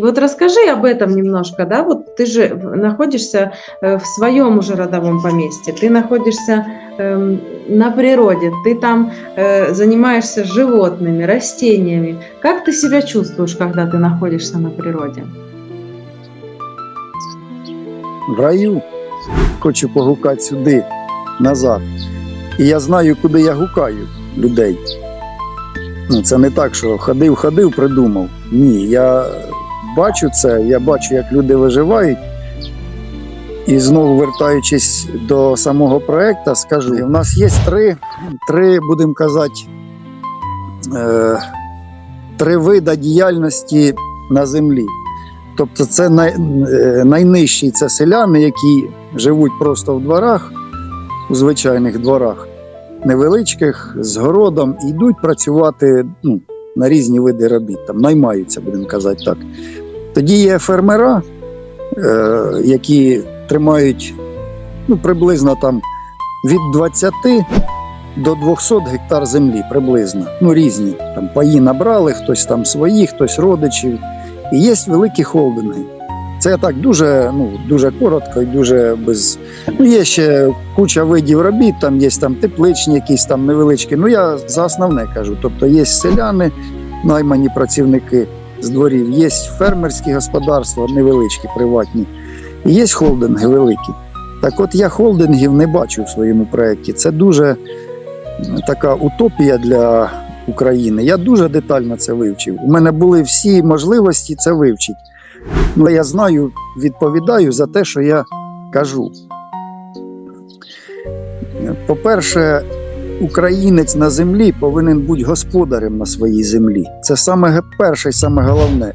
Вот расскажи об этом немножко, да, вот ты же находишься э, в своем уже родовом поместье, ты находишься эм, на природе, ты там э, занимаешься животными, растениями. Как ты себя чувствуешь, когда ты находишься на природе? в раю. Хочу погукати сюди, назад. І я знаю, куди я гукаю людей. Ну, це не так, що ходив, ходив, придумав. Ні, я бачу це, я бачу, як люди виживають. І знову вертаючись до самого проекту, скажу: у нас є три, три будемо казати, е, три види діяльності на землі. Тобто, це най, е, найнижчі це селяни, які живуть просто в дворах, у звичайних дворах, невеличких, з городом, і йдуть працювати ну, на різні види робіт, там наймаються, будемо казати так. Тоді є фермера, е, які тримають ну, приблизно там від 20 до 200 гектар землі приблизно. Ну, різні. Там паї набрали, хтось там свої, хтось родичів. І є великі холдинги. Це так дуже, ну, дуже коротко і дуже без. Ну, є ще куча видів робіт, там є там тепличні, якісь там невеличкі. Ну, я за основне кажу. Тобто є селяни, наймані працівники з дворів, є фермерські господарства, невеличкі, приватні, і є холдинги великі. Так от я холдингів не бачу в своєму проєкті. Це дуже така утопія для України. Я дуже детально це вивчив. У мене були всі можливості це вивчити. Ну, я знаю, відповідаю за те, що я кажу. По-перше, українець на землі повинен бути господарем на своїй землі. Це саме перше і саме головне.